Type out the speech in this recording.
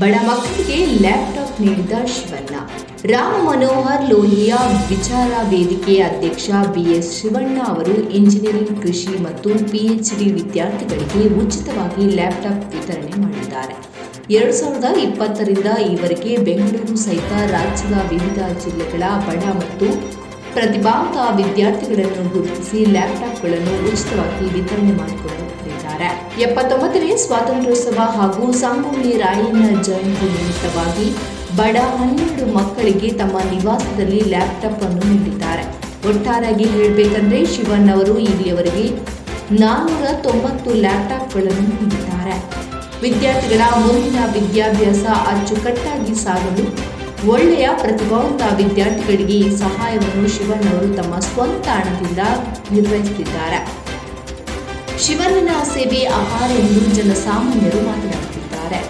ಬಡ ಮಕ್ಕಳಿಗೆ ಲ್ಯಾಪ್ಟಾಪ್ ನೀಡಿದ ಶಿವಣ್ಣ. ರಾಮ ಮನೋಹರ್ ಲೋಹಿಯಾ ವಿಚಾರ ವೇದಿಕೆ ಅಧ್ಯಕ್ಷ ಬಿಎಸ್ ಶಿವಣ್ಣ ಅವರು ಇಂಜಿನಿಯರಿಂಗ್, ಕೃಷಿ ಮತ್ತು ಪಿಎಚ್ಡಿ ವಿದ್ಯಾರ್ಥಿಗಳಿಗೆ ಉಚಿತವಾಗಿ ಲ್ಯಾಪ್ಟಾಪ್ ವಿತರಣೆ ಮಾಡಿದ್ದಾರೆ. ಎರಡು ಸಾವಿರದ ಇಪ್ಪತ್ತರಿಂದ ಈವರೆಗೆ ಬೆಂಗಳೂರು ಸಹಿತ ರಾಜ್ಯದ ವಿವಿಧ ಜಿಲ್ಲೆಗಳ ಬಡ ಮತ್ತು ಪ್ರತಿಭಾವಂತ ವಿದ್ಯಾರ್ಥಿಗಳನ್ನು ಗುರುತಿಸಿ ಲ್ಯಾಪ್ಟಾಪ್ಗಳನ್ನು ಉಚಿತವಾಗಿ ವಿತರಣೆ ಮಾಡಿಕೊಂಡು ಬಂದಿದ್ದಾರೆ ಎಪ್ಪತ್ತೊಂಬತ್ತನೇ ಸ್ವಾತಂತ್ರ್ಯೋತ್ಸವ ಹಾಗೂ ಸಂಗೊಳ್ಳಿ ರಾಯಣ್ಣ ಜಯಂತಿ ನಿಮಿತ್ತವಾಗಿ ಬಡ ಹನ್ನೆರಡು ಮಕ್ಕಳಿಗೆ ತಮ್ಮ ನಿವಾಸದಲ್ಲಿ ಲ್ಯಾಪ್ಟಾಪ್ ಅನ್ನು ನೀಡಿದ್ದಾರೆ. ಒಟ್ಟಾರಾಗಿ ಹೇಳಬೇಕಂದ್ರೆ ಶಿವಣ್ಣ ಅವರು ಇಲ್ಲಿಯವರೆಗೆ ನಾನ್ನೂರ ತೊಂಬತ್ತು ಲ್ಯಾಪ್ಟಾಪ್ಗಳನ್ನು ನೀಡಿದ್ದಾರೆ. ವಿದ್ಯಾರ್ಥಿಗಳ ಮುಂದಿನ ವಿದ್ಯಾಭ್ಯಾಸ ಅಚ್ಚುಕಟ್ಟಾಗಿ ಸಾಗಲು ಒಳ್ಳೆಯ ಪ್ರತಿಭಾವಂತ ವಿದ್ಯಾರ್ಥಿಗಳಿಗೆ ಈ ಸಹಾಯವನ್ನು ಶಿವಣ್ಣ ಅವರು ತಮ್ಮ ಸ್ವಂತ ಹಣದಿಂದ ನಿರ್ವಹಿಸುತ್ತಿದ್ದಾರೆ. ಶಿವಣ್ಣನ ಸೇವೆ ಆಹಾರ ಎಂದು ಜನಸಾಮಾನ್ಯರು ಮಾತನಾಡುತ್ತಿದ್ದಾರೆ.